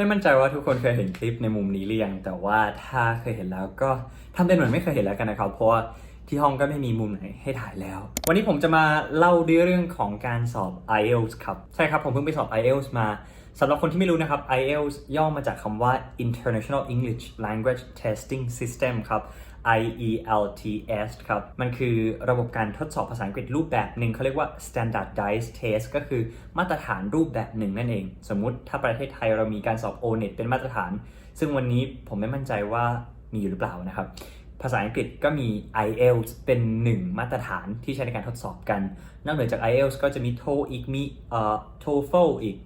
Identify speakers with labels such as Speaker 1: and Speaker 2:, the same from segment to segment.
Speaker 1: ไม่มั่นใจว่าทุกคนเคยเห็นคลิปในมุมนี้หรือยังแต่ว่าถ้าเคยเห็นแล้วก็ทำเป็นเหมือนไม่เคยเห็นแล้วกันนะครับ เพราะว่าที่ห้องก็ไม่มีมุมไหนให้ถ่ายแล้ว วันนี้ผมจะมาเล่าเรื่องของการสอบ IELTS ครับ ใช่ครับผมเพิ่งไปสอบ IELTS มาสำหรับคนที่ไม่รู้นะครับ IELTS ย่อมาจากคำว่า International English Language Testing System ครับ IELTS ครับ มันคือระบบการทดสอบภาษาอังกฤษรูปแบบหนึ่งเขาเรียกว่า standardized test ก็คือมาตรฐานรูปแบบหนึ่งนั่นเอง สมมุติถ้าประเทศไทยเรามีการสอบ O-NET เป็นมาตรฐาน ซึ่งวันนี้ผมไม่มั่นใจว่ามีอยู่หรือเปล่านะครับ ภาษาอังกฤษก็มี IELTS เป็นหนึ่งมาตรฐานที่ใช้ในการทดสอบกัน นอกเหนือจาก IELTS ก็จะมี TOEIC มีเอ่อ TOEFL อีก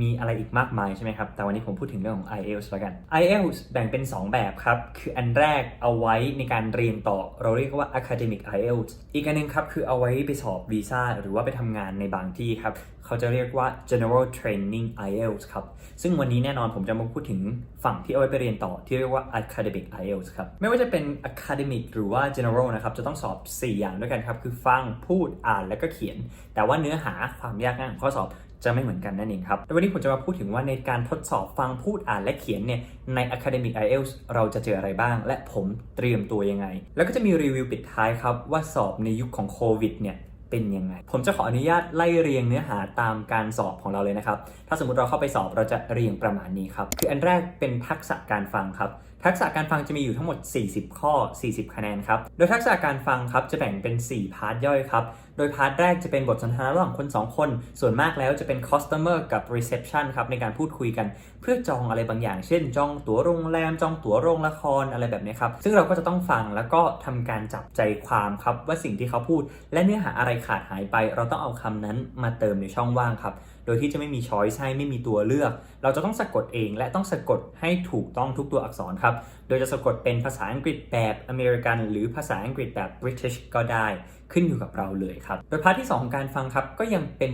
Speaker 1: มีอะไรอีกมากมายใช่ไหมครับ แต่วันนี้ผมพูดถึงเรื่องของ IELTS แล้วกัน IELTS แบ่งเป็น 2 แบบครับ คืออันแรกเอาไว้ในการเรียนต่อ เราเรียกว่า academic IELTS อีกอันหนึงครับ คือเอาไว้ไปสอบวีซ่าหรือว่าไปทำงานในบางที่ครับ เขาจะเรียกว่า general training IELTS ครับ ซึ่งวันนี้แน่นอนผมจะมาพูดถึงฝั่งที่เอาไว้ไปเรียนต่อที่เรียกว่า academic IELTS ครับ ไม่ว่าจะเป็น academic หรือว่า general นะครับ จะต้องสอบ 4 อย่างด้วยกันครับ คือฟัง พูด อ่าน แล้วก็เขียน แต่ว่าเนื้อหาความยากง่ายของข้อสอบ จะไม่เหมือนกันนั่นเองครับววันนี้ผมจะมาพูดถึงว่าในการทดสอบฟังพูดอ่านและเขียนเนี่ยใน Academic IELTS เราจะเจออะไรบ้าง และผมเตรียมตัวยังไง แล้วก็จะมีรีวิวปิดท้ายครับว่าสอบในยุคของโควิดเนี่ยเป็นยังไง ผมจะขออนุญาตไล่เรียงเนื้อหาตามการสอบของเราเลยนะครับ ถ้าสมมติเราเข้าไปสอบเราจะเรียงประมาณนี้ครับ คืออันแรกเป็นทักษะการฟังครับ ทักษะการฟังจะมีอยู่ทั้งหมด 40 ข้อ 40 คะแนนครับ โดยทักษะการฟังครับจะแบ่งเป็น 4 พาร์ทย่อยครับ โดยพาร์ทแรกจะเป็นบทสนทนาระหว่างคน 2 คน ส่วนมากแล้วจะเป็น customer กับ reception ครับในการพูดคุยกัน เพื่อจองอะไรบางอย่าง เช่น จองตั๋วโรงแรม จองตั๋วโรงละครอะไรแบบนี้ครับ ซึ่งเราก็จะต้องฟังแล้วก็ทำการจับใจความครับว่าสิ่งที่เขาพูด และเนื้อหาอะไรขาดหายไป เราต้องเอาคำนั้นมาเติมในช่องว่างครับโดยที่จะไม่มีช้อยส์ให้ไม่มีตัวเลือก เราจะต้องสะกดเองและต้องสะกดให้ถูกต้องทุกตัวอักษรครับ โดยจะสะกดเป็นภาษาอังกฤษแบบอเมริกัน หรือภาษาอังกฤษแบบบริเตนก็ได้ขึ้นอยู่กับเราเลยครับ โดยพาร์ทที่ 2 ของการฟังครับ ก็ยังเป็น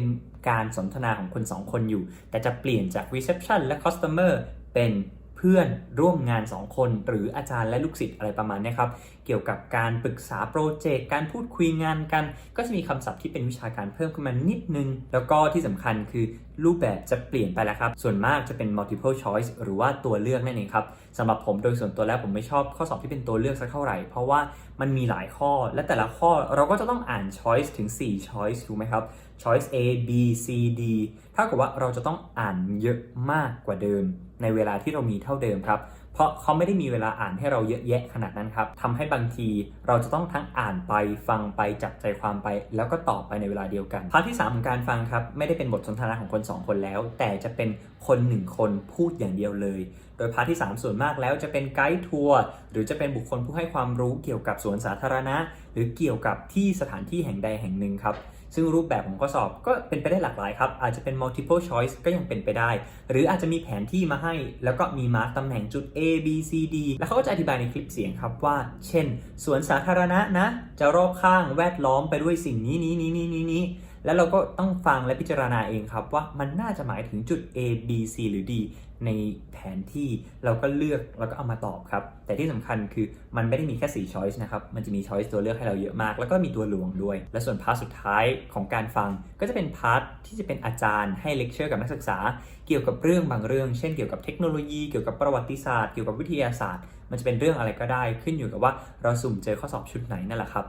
Speaker 1: การสนทนาของคน 2 คนอยู่ แต่จะเปลี่ยนจาก reception และ customer เป็น เพื่อนร่วมงาน 2 คน หรืออาจารย์และลูกศิษย์อะไรประมาณนี้ครับ เกี่ยวกับการปรึกษาโปรเจกต์การพูดคุยงานกัน ก็จะมีคำศัพท์ที่เป็นวิชาการเพิ่มขึ้นมานิดนึง แล้วก็ที่สำคัญคือรูปแบบจะเปลี่ยนไปแล้วครับ ส่วนมากจะเป็น multiple choice หรือว่าตัวเลือกนั่นเองครับสำหรับผมโดยส่วนตัวแล้วผมไม่ชอบข้อสอบที่เป็นตัวเลือกสักเท่าไหร่ เพราะว่ามันมีหลายข้อ และแต่ละข้อเราก็จะต้องอ่าน choice ถึง 4 choice ถูกไหมครับ choice A B C D เท่ากับว่าเราจะต้องอ่านเยอะมากกว่าเดิม ในเวลาที่เรามีเท่าเดิมครับ เพราะเขาไม่ได้มีเวลาอ่านให้เราเยอะแยะขนาดนั้นครับทำให้บางทีเราจะต้องทั้งอ่านไปฟังไปจับใจความไป แล้วก็ตอบไปในเวลาเดียวกันพาร์ทที่3ของการฟังครับไม่ได้เป็นบทสนทนาของคน 2 คนแล้ว แต่จะเป็นคน 1 คนพูดอย่างเดียวเลย โดยพาร์ทที่ 3 ส่วนมากแล้วจะเป็นไกด์ทัวร์หรือจะเป็นบุคคลผู้ให้ความรู้เกี่ยวกับสวนสาธารณะ หรือเกี่ยวกับที่สถานที่แห่งใดแห่งหนึ่งครับซึ่งรูปแบบของข้อสอบก็เป็นไปได้หลากหลายครับ อาจจะเป็น multiple choice ก็ยังเป็นไปได้ หรืออาจจะมีแผนที่มาให้ แล้วก็มีมาร์กตำแหน่งจุด A B C D แล้วเขาก็จะอธิบายในคลิปเสียงครับว่า เช่น สวนสาธารณะนะ จะรอบข้างแวดล้อมไปด้วยสิ่งนี้นี้นี้นี้นี้นี้ แล้วเราก็ต้องฟังและพิจารณาเองครับว่ามันน่าจะหมายถึงจุด A B C หรือ D ในแผนที่เราก็เลือกแล้วก็เอามาตอบครับ แต่ที่สำคัญคือมันไม่ได้มีแค่ 4 choice นะครับ มันจะมี choice ตัวเลือกให้เราเยอะมาก แล้วก็มีตัวหลวงด้วย และส่วนพาร์ทสุดท้ายของการฟัง ก็จะเป็นพาร์ทที่จะเป็นอาจารย์ให้เลคเชอร์กับนักศึกษา เกี่ยวกับเรื่องบางเรื่อง เช่นเกี่ยวกับเทคโนโลยีเกี่ยวกับประวัติศาสตร์เกี่ยวกับวิทยาศาสตร์ มันจะเป็นเรื่องอะไรก็ได้ขึ้นอยู่กับว่าเราสุ่มเจอข้อสอบชุดไหนนั่นแหละครับ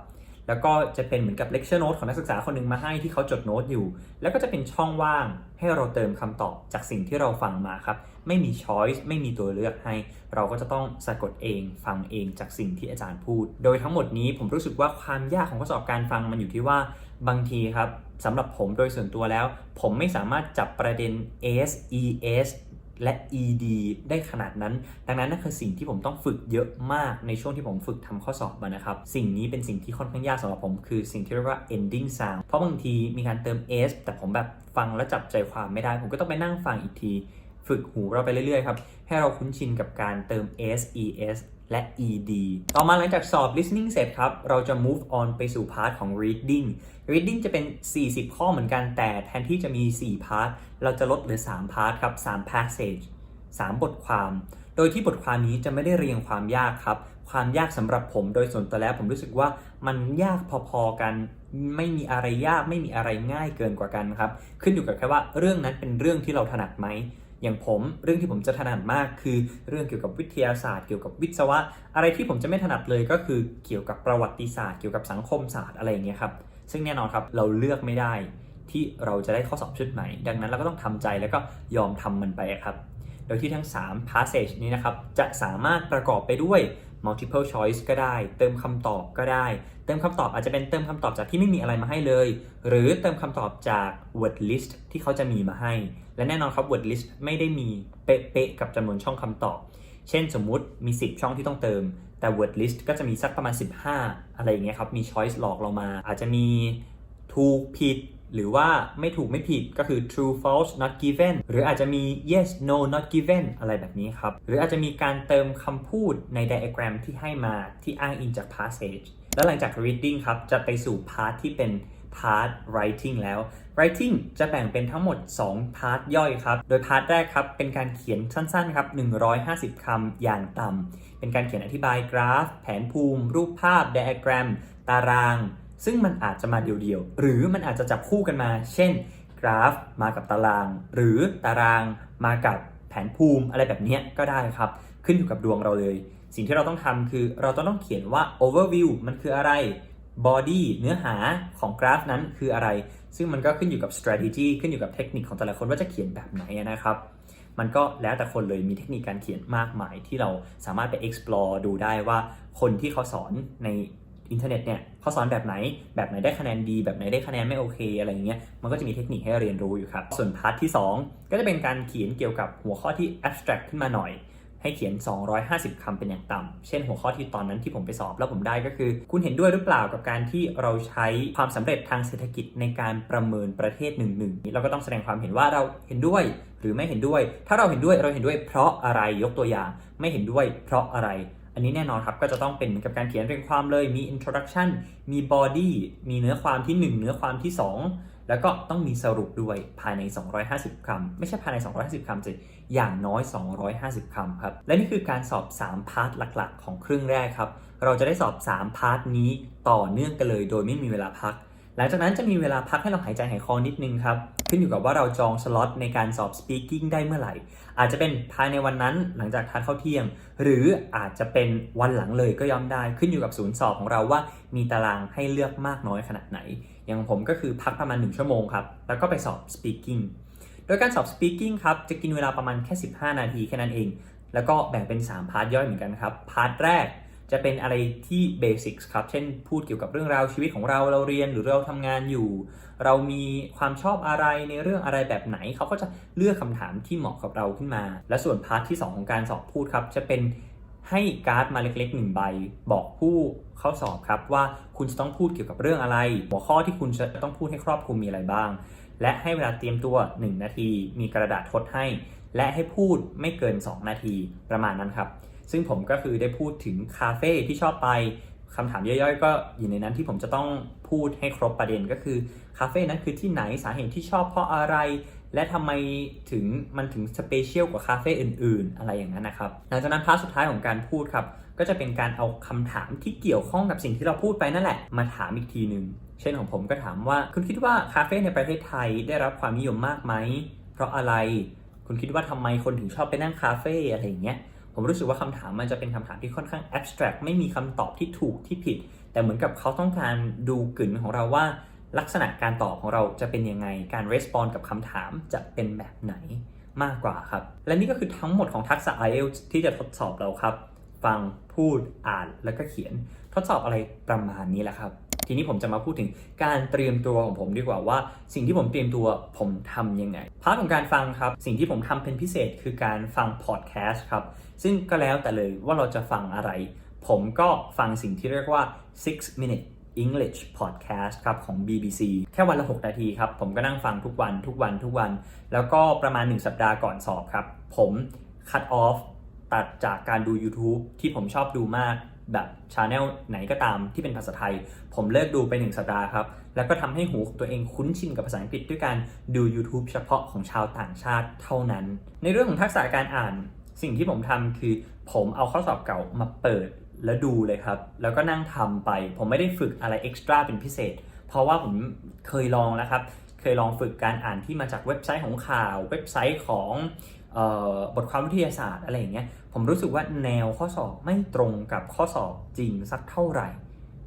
Speaker 1: แล้วก็จะเป็นเหมือนกับเลคเชอร์โน้ตของนักศึกษาคนหนึ่งมาให้ที่เขาจดโน้ตอยู่ แล้วก็จะเป็นช่องว่างให้เราเติมคำตอบจากสิ่งที่เราฟังมาครับ ไม่มีช้อยส์ไม่มีตัวเลือกให้ เราก็จะต้องสะกดเองฟังเองจากสิ่งที่อาจารย์พูด โดยทั้งหมดนี้ผมรู้สึกว่าความยากของข้อสอบการฟังมันอยู่ที่ว่าบางทีครับสำหรับผมโดยส่วนตัวแล้ว ผมไม่สามารถจับประเด็น S E S และ ed ได้ขนาดนั้น ดังนั้นนั่นคือสิ่งที่ผมต้องฝึกเยอะมากในช่วงที่ผมฝึกทำข้อสอบมานะครับ สิ่งนี้เป็นสิ่งที่ค่อนข้างยากสำหรับผมคือสิ่งที่เรียกว่า ending sound เพราะบางทีมีการเติม s แต่ผมแบบฟังแล้วจับใจความไม่ได้ ผมก็ต้องไปนั่งฟังอีกที ฝึกหูเราไปเรื่อยๆครับให้เราคุ้นชินกับการเติม s es และ ed ต่อมาหลังจากสอบ listening เสร็จครับ เราจะ move on ไปสู่พาร์ทของ reading reading จะเป็น 40 ข้อเหมือนกันแต่แทนที่จะมี 4 พาร์ท เราจะลดเหลือ 3 พาร์ทครับ 3 passage 3 บทความ โดยที่บทความนี้จะไม่ได้เรียงความยากครับ ความยากสำหรับผมโดยส่วนตัวแล้วผมรู้สึกว่ามันยากพอๆกัน ไม่มีอะไรยากไม่มีอะไรง่ายเกินกว่ากันครับ ขึ้นอยู่กับแค่ว่าเรื่องนั้นเป็นเรื่องที่เราถนัดไหม อย่างผมเรื่องที่ผมจะถนัดมากคือเรื่องเกี่ยวกับวิทยาศาสตร์เกี่ยวกับวิศวะ อะไรที่ผมจะไม่ถนัดเลยก็คือเกี่ยวกับประวัติศาสตร์เกี่ยวกับสังคมศาสตร์อะไรอย่างเงี้ยครับซึ่งแน่นอนครับเราเลือกไม่ได้ที่เราจะได้ข้อสอบชุดใหม่ดังนั้นเราก็ต้องทำใจแล้วก็ยอมทำมันไปครับ โดยที่ทั้ง 3 passage นี้นะครับ จะสามารถประกอบไปด้วย multiple choice ก็ได้ เติมคำตอบก็ได้ เติมคำตอบอาจจะเป็นเติมคำตอบจากที่ไม่มีอะไรมาให้เลย หรือเติมคำตอบจาก word list ที่เขาจะมีมาให้ และแน่นอนครับ word list ไม่ได้มีเป๊ะๆกับจำนวนช่องคำตอบ เช่นสมมุติมี 10 ช่องที่ต้องเติม แต่ word list ก็จะมีสักประมาณ 15 อะไรอย่างเงี้ยครับ มี choice หลอกเรามา อาจจะมีถูกผิด หรือว่าไม่ถูกไม่ผิดก็คือ true false not given หรืออาจจะมี yes no not given อะไรแบบนี้ครับ หรืออาจจะมีการเติมคำพูดใน diagram ที่ให้มาที่อ้างอิงจาก passage แล้วหลังจาก reading ครับ จะไปสู่ part ที่เป็น part writing แล้ว writing จะแบ่งเป็นทั้งหมด2 part ย่อยครับ โดย part แรกครับ เป็นการเขียนสั้นๆครับ 150คำอย่างต่ำเป็นการเขียนอธิบายกราฟ แผนภูมิ รูปภาพ diagram ตาราง ซึ่งมันอาจจะมาเดียวๆ หรือมันอาจจะจับคู่กันมา เช่น กราฟมากับตาราง หรือตารางมากับแผนภูมิอะไรแบบเนี้ยก็ได้ครับ ขึ้นอยู่กับดวงเราเลย สิ่งที่เราต้องทำคือเราต้องต้องเขียนว่า overview มันคืออะไร body เนื้อหาของกราฟนั้นคืออะไร ซึ่งมันก็ขึ้นอยู่กับ strategy ขึ้นอยู่กับเทคนิคของแต่ละคนว่าจะเขียนแบบไหนนะครับ มันก็แล้วแต่คนเลยมีเทคนิคการเขียนมากมายที่เราสามารถไป explore ดูได้ว่าคนที่เขาสอนในอินเทอร์เน็ตเนี่ยเขาสอนแบบไหน แบบไหนได้คะแนนดี แบบไหนได้คะแนนไม่โอเคอะไรอย่างเงี้ย มันก็จะมีเทคนิคให้เรียนรู้อยู่ครับ ส่วนพาร์ทที่ 2 ก็จะเป็นการเขียนเกี่ยวกับหัวข้อที่ abstract ขึ้นมาหน่อย ให้เขียน 250คำเป็นอย่างต่ำเช่นหัวข้อที่ตอนนั้นที่ผมไปสอบแล้วผมได้ก็คือ คุณเห็นด้วยหรือเปล่ากับการที่เราใช้ความสำเร็จทางเศรษฐกิจในการประเมินประเทศหนึ่งหนึ่งเราก็ต้องแสดงความเห็นว่าเราเห็นด้วยหรือไม่เห็นด้วย ถ้าเราเห็นด้วยเราเห็นด้วยเพราะอะไรยกตัวอย่าง ไม่เห็นด้วยเพราะอะไรอันนี้แน่นอนครับก็จะต้องเป็นเหมือนกับการเขียนเรียงความเลยมี introduction มี body มีเนื้อความที่ 1 เนื้อความที่ 2 แล้วก็ต้องมีสรุปด้วยภายใน 250คำไม่ใช่ภายใน 250คำสิอย่างน้อย 250คำครับ และนี่คือการสอบ 3 พาร์ทหลักๆ ของครึ่งแรกครับ เราจะได้สอบ 3 พาร์ทนี้ต่อเนื่องกันเลย โดยไม่มีเวลาพัก หลังจากนั้นจะมีเวลาพักให้เราหายใจหายคอนิดนึงครับ ขึ้นอยู่กับว่าเราจองสล็อตในการสอบ speaking ได้เมื่อไหร่ อาจจะเป็นภายในวันนั้นหลังจากทานข้าวเที่ยง หรืออาจจะเป็นวันหลังเลยก็ย่อมได้ขึ้นอยู่กับศูนย์สอบของเราว่ามีตารางให้เลือกมากน้อยขนาดไหน อย่างผมก็คือพักประมาณ 1 ชั่วโมงครับ แล้วก็ไปสอบ speaking โดยการสอบ speaking ครับจะกินเวลาประมาณแค่ 15 นาทีแค่นั้นเอง แล้วก็แบ่งเป็น 3 พาร์ทย่อยเหมือนกันครับพาร์ทแรก จะเป็นอะไรที่ basics ครับ เช่นพูดเกี่ยวกับเรื่องราวชีวิตของเราเราเรียนหรือเราทำงานอยู่ เรามีความชอบอะไรในเรื่องอะไรแบบไหน เขาก็จะเลือกคำถามที่เหมาะกับเราขึ้นมา และส่วนพาร์ทที่ 2 ของการสอบพูดครับ จะเป็นให้การ์ดมาเล็กๆหนึ่งใบ บอกผู้เข้าสอบครับว่าคุณจะต้องพูดเกี่ยวกับเรื่องอะไร หัวข้อที่คุณจะต้องพูดให้ครอบคลุมมีอะไรบ้าง และให้เวลาเตรียมตัว 1 นาที มีกระดาษทดให้ และให้พูดไม่เกิน 2 นาทีประมาณนั้นครับ ซึ่งผมก็คือได้พูดถึงคาเฟ่ที่ชอบไปคำถามย่อยๆ ก็อยู่ในนั้นที่ผมจะต้องพูดให้ครบประเด็นก็คือคาเฟ่นั้นคือที่ไหนสาเหตุที่ชอบเพราะอะไร และทำไมถึงมันถึงสเปเชียลกว่าคาเฟ่อื่นๆ อะไรอย่างนั้นนะครับหลังจากนั้นพาร์ทสุดท้ายของการพูดครับ ก็จะเป็นการเอาคำถามที่เกี่ยวข้องกับสิ่งที่เราพูดไปนั่นแหละ มาถามอีกทีหนึ่งเช่นของผมก็ถามว่าคุณคิดว่าคาเฟ่ในประเทศไทยได้รับความนิยมมากไหมเพราะอะไร คุณคิดว่าทำไมคนถึงชอบไปนั่งคาเฟ่อะไรอย่างเงี้ย ผมรู้สึกว่าคำถามมันจะเป็นคำถามที่ค่อนข้าง abstract ไม่มีคำตอบที่ถูกที่ผิด แต่เหมือนกับเขาต้องการดูกลิ่นของเราว่าลักษณะการตอบของเราจะเป็นยังไง การ respond กับคำถามจะเป็นแบบไหนมากกว่าครับ และนี่ก็คือทั้งหมดของทักษะ IELTS ที่จะทดสอบเราครับ ฟัง พูด อ่าน แล้วก็เขียน ทดสอบอะไรประมาณนี้แหละครับ ทีนี้ผมจะมาพูดถึงการเตรียมตัวของผมดีกว่าว่า สิ่งที่ผมเตรียมตัวผมทำยังไงพาร์ทของการฟังครับ สิ่งที่ผมทำเป็นพิเศษคือการฟังพอดแคสต์ครับ ซึ่งก็แล้วแต่เลยว่าเราจะฟังอะไร ผมก็ฟังสิ่งที่เรียกว่า6 minute English Podcast ครับของ BBC แค่วันละ 6 นาทีครับ ผมก็นั่งฟังทุกวันทุกวันทุกวัน แล้วก็ประมาณ 1 สัปดาห์ก่อนสอบครับ ผม cut off ตัดจากการดู YouTube ที่ผมชอบดูมาก แบบชาแนลไหนก็ตามที่เป็นภาษาไทย ผมเลิกดูไป 1 สัปดาห์ครับ แล้วก็ทำให้หูตัวเองคุ้นชินกับภาษาอังกฤษด้วยการดู YouTube เฉพาะของชาวต่างชาติเท่านั้น ในเรื่องของทักษะการอ่าน สิ่งที่ผมทำคือ ผมเอาข้อสอบเก่ามาเปิดแล้วดูเลยครับ แล้วก็นั่งทำไป ผมไม่ได้ฝึกอะไรเอ็กซ์ตร้าเป็นพิเศษ เพราะว่าผมเคยลองนะครับ เคยลองฝึกการอ่านที่มาจากเว็บไซต์ของข่าว เว็บไซต์ของ บทความวิทยาศาสตร์อะไรอย่างเงี้ยผมรู้สึกว่าแนวข้อสอบไม่ตรงกับข้อสอบจริงสักเท่าไหร่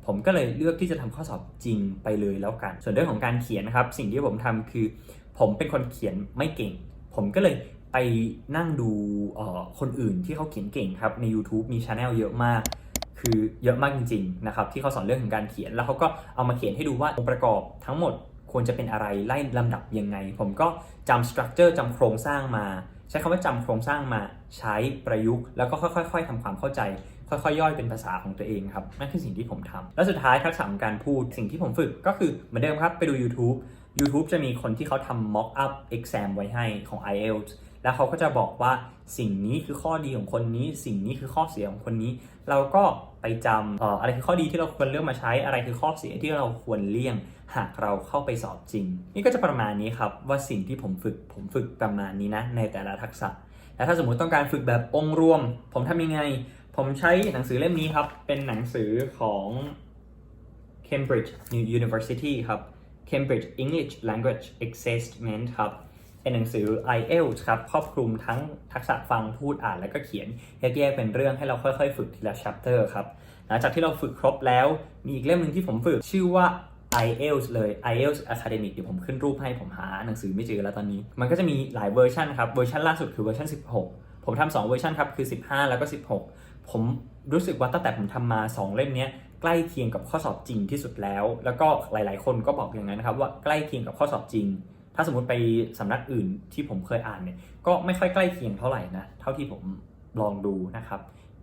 Speaker 1: ผมก็เลยเลือกที่จะทำข้อสอบจริงไปเลยแล้วกัน ส่วนเรื่องของการเขียนนะครับ สิ่งที่ผมทำคือ ผมเป็นคนเขียนไม่เก่ง ผมก็เลยไปนั่งดูคนอื่นที่เขาเขียนเก่งครับใน YouTube มีช anel เยอะมาก คือเยอะมากจริงๆนะครับที่เขาสอนเรื่องของการเขียนแล้วเขาก็เอามาเขียนให้ดูว่าองค์ประกอบทั้งหมดควรจะเป็นอะไรไล่ลำดับยังไง ผมก็จำสตรัคเจอร์จำโครงสร้างมา ใช้คำว่าจำโครงสร้างมาใช้ประยุกต์ แล้วก็ค่อยๆๆทำความเข้าใจ ค่อยๆ ย่อยเป็นภาษาของตัวเองครับนั่นคือสิ่งที่ผมทำแล้วสุดท้ายทักษะการพูดสิ่งที่ผมฝึกก็คือเหมือนเดิมครับไปดู YouTube YouTube จะมีคนที่เขาทำ mock up exam ไว้ให้ของ IELTS แล้วเขาก็จะบอกว่าสิ่งนี้คือข้อดีของคนนี้ สิ่งนี้คือข้อเสียของคนนี้ เราก็ ไปจำอออะไรคือข้อดีที่เราควรเลือกมาใช้อะไรคือข้อเสียที่เราควรเลี่ยงหากเราเข้าไปสอบจริง นี่ก็จะประมาณนี้ครับว่าสิ่งที่ผมฝึกผมฝึกประมาณนี้นะในแต่ละทักษะแล้วถ้าสมมติต้องการฝึกแบบองค์รวม ผมทำยังไง ผมใช้หนังสือเล่มนี้ครับ เป็นหนังสือของ Cambridge University ครับ Cambridge English Language Assessment ครับ เป็นหนังสือ IELTS ครับครอบคลุมทั้งทักษะฟังพูดอ่านแล้วก็เขียนแยกๆเป็นเรื่องให้เราค่อยๆ ฝึกทีละ chapter ครับหลังจากที่เราฝึกครบแล้ว มีอีกเล่มหนึ่งที่ผมฝึกชื่อว่า IELTS เลย IELTS Academic เดี๋ยวผมขึ้นรูปให้ผมหาหนังสือไม่เจอแล้วตอนนี้ มันก็จะมีหลายเวอร์ชันครับเวอร์ชันล่าสุดคือเวอร์ชัน16 ผมทำสองเวอร์ชันครับคือ 15 แล้วก็ 16 ผมรู้สึกว่าตั้งแต่ผมทำมา 2 เล่มเนี้ยใกล้เคียงกับข้อสอบจริงที่สุดแล้ว แล้วก็หลาย ๆ คนก็บอกอย่างนั้นนะครับว่าใกล้เคียงกับข้อสอบจริง ถ้าสมมติไปสำนักอื่นที่ผมเคยอ่านเนี่ยก็ไม่ค่อยใกล้เคียงเท่าไหร่นะเท่าที่ผมลองดูนะครับ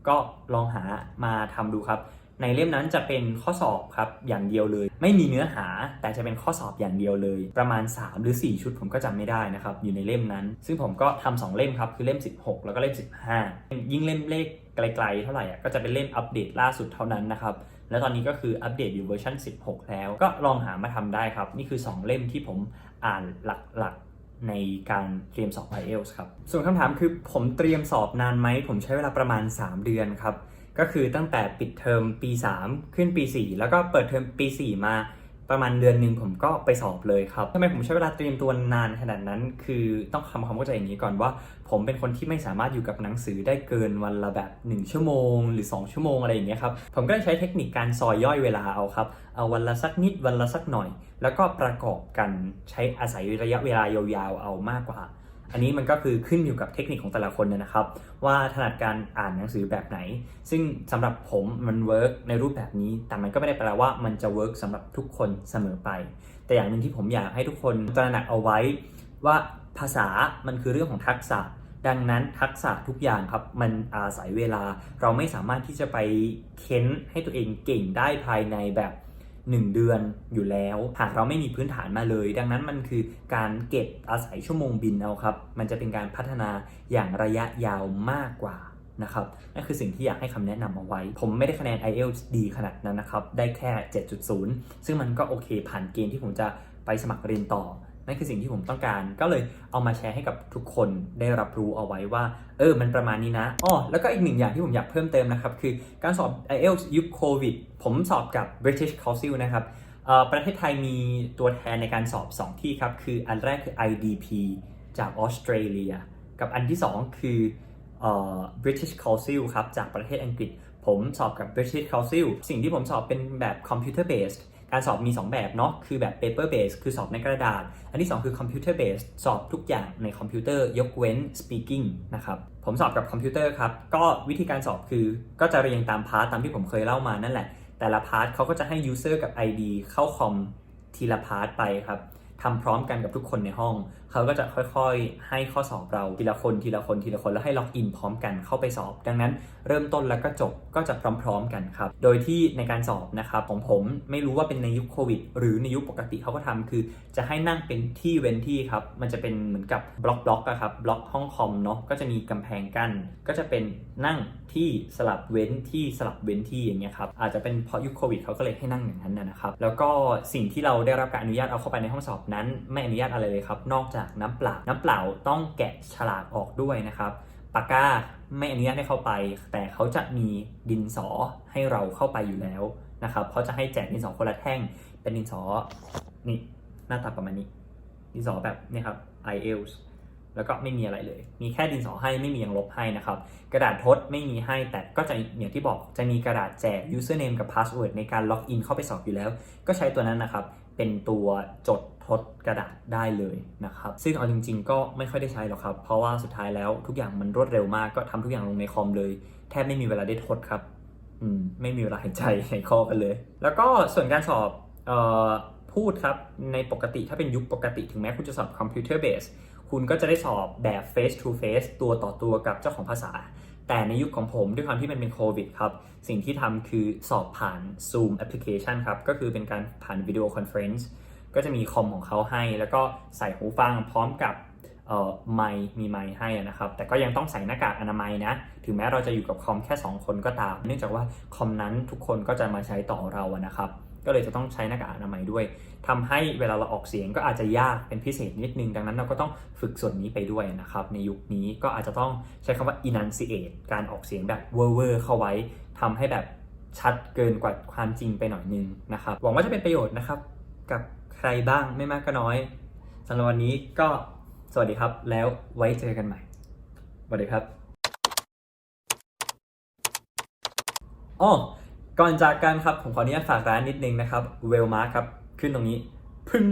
Speaker 1: ก็ลองหามาทำดูครับ ในเล่มนั้นจะเป็นข้อสอบครับอย่างเดียวเลย ไม่มีเนื้อหาแต่จะเป็นข้อสอบอย่างเดียวเลย ประมาณ 3 หรือ 4 ชุดผมก็จำไม่ได้นะครับ อยู่ในเล่มนั้น ซึ่งผมก็ทำสองเล่มครับคือเล่ม 16 แล้วก็เล่ม 15 ยิ่งเล่มเลขไกลๆเท่าไหร่ก็จะเป็นเล่มอัปเดตล่าสุดเท่านั้นนะครับแล้วตอนนี้ก็คืออัปเดตอยู่เวอร์ชัน16 แล้วก็ลองหามาทำได้ครับ นี่คือ 2 เล่มที่ผม อ่านหลักๆในการเตรียมสอบ IELTS ครับ ส่วนคำถามคือผมเตรียมสอบนานไหม ผมใช้เวลาประมาณ 3 เดือนครับ ก็คือตั้งแต่ปิดเทอมปี 3 ขึ้นปี 4 แล้วก็เปิดเทอมปี 4 มาประมาณเดือนหนึ่งผมก็ไปสอบเลยครับทำไมผมใช้เวลาเตรียมตัวนานขนาดนั้น คือต้องทำความเข้าใจอย่างนี้ก่อนว่า ผมเป็นคนที่ไม่สามารถอยู่กับหนังสือได้เกินวันละแบบ 1 ชั่วโมง หรือ 2 ชั่วโมงอะไรอย่างเงี้ยครับ ผมก็เลยใช้เทคนิคการซอยย่อยเวลาเอาครับ เอาวันละสักนิดวันละสักหน่อย แล้วก็ประกอบกันใช้อาศัยระยะเวลายาวๆเอามากกว่า อันนี้มันก็คือขึ้นอยู่กับเทคนิคของแต่ละคนนะครับ ว่าถนัดการอ่านหนังสือแบบไหน ซึ่งสำหรับผมมันเวิร์กในรูปแบบนี้ แต่มันก็ไม่ได้แปลว่ามันจะเวิร์กสำหรับทุกคนเสมอไป แต่อย่างหนึ่งที่ผมอยากให้ทุกคนตระหนักเอาไว้ ว่าภาษามันคือเรื่องของทักษะดังนั้นทักษะทุกอย่างครับมันอาศัยเวลา เราไม่สามารถที่จะไปเค้นให้ตัวเองเก่งได้ภายในแบบ 1 เดือนอยู่แล้วหากเราไม่มีพื้นฐานมาเลย ดังนั้นมันคือการเก็บอาศัยชั่วโมงบินเอาครับ มันจะเป็นการพัฒนาอย่างระยะยาวมากกว่านะครับนั่นคือสิ่งที่อยากให้คำแนะนำเอาไว้ ผมไม่ได้คะแนน IELTS ดีขนาดนั้นนะครับ ได้แค่ 7.0 ซึ่งมันก็โอเคผ่านเกณฑ์ที่ผมจะไปสมัครเรียนต่อ นั่นคือสิ่งที่ผมต้องการ ก็เลยเอามาแชร์ให้กับทุกคนได้รับรู้เอาไว้ว่า เออ มันประมาณนี้นะอ้อแล้วก็อีกหนึ่งอย่างที่ผมอยากเพิ่มเติมนะครับ คือการสอบ IELTS ยุคโควิดผมสอบกับ British Council นะครับออประเทศไทยมีตัวแทนในการสอบ 2 ที่ครับ คืออันแรกคือ IDP จากออสเตรเลีย กับอันที่ 2 คืออ British Council ครับ จากประเทศอังกฤษ ผมสอบกับ British Council สิ่งที่ผมสอบเป็นแบบ computer based การสอบมี 2 แบบเนาะคือแบบ paper based คือสอบในกระดาษ อันที่ 2 คือ computer based สอบทุกอย่างในคอมพิวเตอร์ยกเว้น speaking นะครับผมสอบกับคอมพิวเตอร์ครับ ก็วิธีการสอบคือก็จะเรียงตามพาร์ทตามที่ผมเคยเล่ามานั่นแหละ แต่ละพาร์ทเขาก็จะให้ user กับ ID เข้าคอมทีละพาร์ทไปครับ ทำพร้อมกันกับทุกคนในห้อง เขาก็จะค่อยๆ ให้ข้อสอบเราทีละคนทีละคนทีละคนแล้วให้ล็อกอินพร้อมกันเข้าไปสอบ ดังนั้นเริ่มต้นแล้วก็จบก็จะพร้อมๆกันครับ โดยที่ในการสอบนะครับของผมไม่รู้ว่าเป็นในยุคโควิด หรือในยุคปกติเขาก็ทำคือ จะให้นั่งเป็นที่เว้นที่ครับ มันจะเป็นเหมือนกับบล็อกบล็อกอะครับบล็อกห้องคอมเนาะก็จะมีกำแพงกั้นก็จะเป็นนั่งที่สลับเว้นที่สลับเว้นที่อย่างเงี้ยครับอาจจะเป็นเพราะยุคโควิดเขาก็เลยให้นั่งอย่างนั้นนะครับแล้วก็สิ่งที่เราได้รับการอนุญาตเอาเข้าไปในห้องสอบนั้นไม่อนุญาตอะไรเลยครับ นอกจากน้ำเปล่า น้ำเปล่าต้องแกะฉลากออกด้วยนะครับปากกาไม่อนุญาตให้เข้าไป แต่เขาจะมีดินสอให้เราเข้าไปอยู่แล้วนะครับเขาจะให้แจกดินสอคนละแท่ง เป็นดินสอนี่หน้าตาประมาณนี้ ดินสอแบบนี่ครับ IELTS แล้วก็ไม่มีอะไรเลย มีแค่ดินสอให้ไม่มียังลบให้นะครับ กระดาษทดไม่มีให้ แต่ก็จะอย่างที่บอกจะมีกระดาษแจก username กับ password ในการล็อกอินเข้าไปสอบอยู่แล้ว ก็ใช้ตัวนั้นนะครับ เป็นตัวจดทดกระดาษได้เลยนะครับ ซึ่งเอาจริง ๆ ก็ไม่ค่อยได้ใช้หรอกครับ เพราะว่าสุดท้ายแล้วทุกอย่างมันรวดเร็วมากก็ทำทุกอย่างลงในคอมเลย แทบไม่มีเวลาได้ทดครับอืมไม่มีเวลาหายใจในข้อกันเลย แล้วก็ส่วนการสอบเอ่อพูดครับ ในปกติถ้าเป็นยุคปกติถึงแม้คุณจะสอบคอมพิวเตอร์เบสคุณก็จะได้สอบแบบ face to face ตัวต่อตัวกับเจ้าของภาษา แต่ในยุคของผมด้วยความที่มันเป็นโควิดครับ สิ่งที่ทำคือสอบผ่าน Zoom application ครับ ก็คือเป็นการผ่านวิดีโอคอนเฟรนซ์ก็จะมีคอมของเขาให้ แล้วก็ใส่หูฟังพร้อมกับเอ่อไมมีไมให้นะครับ แต่ก็ยังต้องใส่หน้ากากอนามัยนะ ถึงแม้เราจะอยู่กับคอมแค่ 2 คนก็ตาม เนื่องจากว่าคอมนั้นทุกคนก็จะมาใช้ต่อเรานะครับ ก็เลยจะต้องใช้หน้ากากอนามัยด้วยทำให้เวลาเราออกเสียงก็อาจจะยากเป็นพิเศษนิดนึง ดังนั้นเราก็ต้องฝึกส่วนนี้ไปด้วยนะครับ ในยุคนี้ก็อาจจะต้องใช้คำว่า enunciate การออกเสียงแบบเวอร์เข้าไว้ทำให้แบบชัดเกินกว่าความจริงไปหน่อยนึงนะครับ หวังว่าจะเป็นประโยชน์นะครับ กับใครบ้างไม่มากก็น้อยสำหรับวันนี้ก็สวัสดีครับ แล้วไว้เจอกันใหม่สวัสดีครับอ๋อ ก่อนจากกันครับผมขออนุญาตฝากร้านนิดนึงนะครับเวลมาร์ครับขึ้นตรงนี้พึ่ง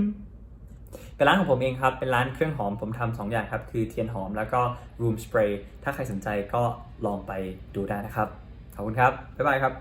Speaker 1: เป็นร้านของผมเองครับ เป็นร้านเครื่องหอมผมทำสองอย่างครับ คือเทียนหอมแล้วก็รูมสเปรย์ถ้าใครสนใจก็ลองไปดูได้นะครับ ขอบคุณครับ บ๊ายบายครับ